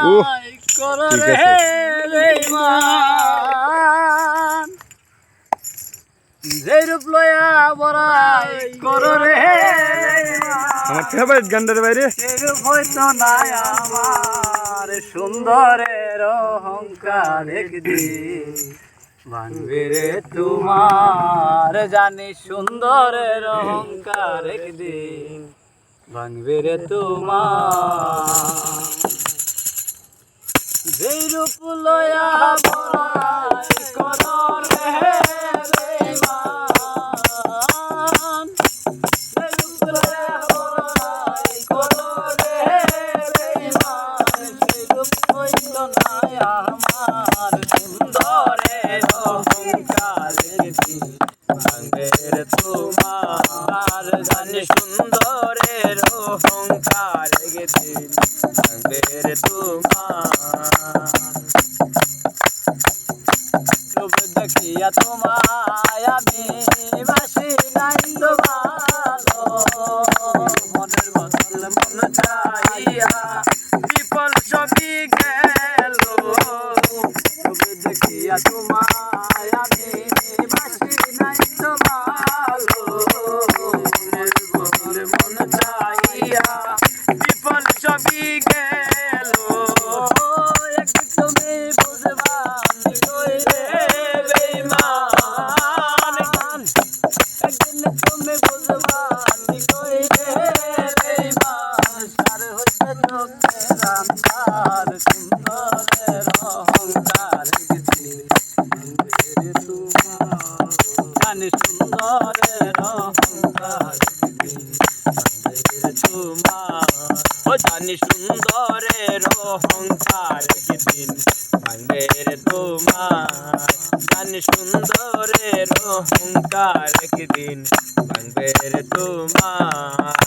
উহ, করো ঠিক রে আছে। বেঈমান যে রূপ লয়া বড়াই করো রে আমার ফেভারিট গানটার বাইরে সেরূপ হইতো না আমার সুন্দরের অহংকার একদিন। ভাঙবে রে তোমার জানি সুন্দরের অহংকার একদিন। ভাঙবে রে তোমার যেই রূপ লয়া বড়াই করো রে বেঈমান যেই রূপ লয়া বড়াই করো রে বেঈমান সেই রূপ হইতো না আমার সুন্দরের অহংকার একদিন তোমার জানি সুন্দরের অহংকার রে তোমার দেখিয়া তোমায় আমি বাসি নাই তো মনের বদল মন চাইয়া বিপল ছবি গেল। দেখিয়া তোমায় আমি সুন্দরের অহংকার সুন্দরের অহংকার তোমার জানি সুন্দরের অহংকার একদিন ভাঙবে রে তোমার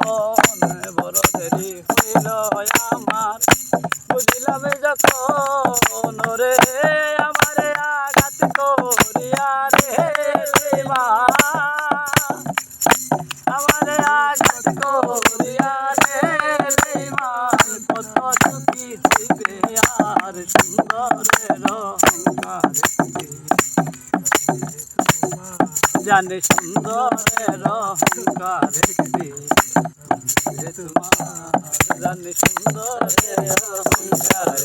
জানে সুন্দরের অহংকার জানে সুন্দরের অহংকার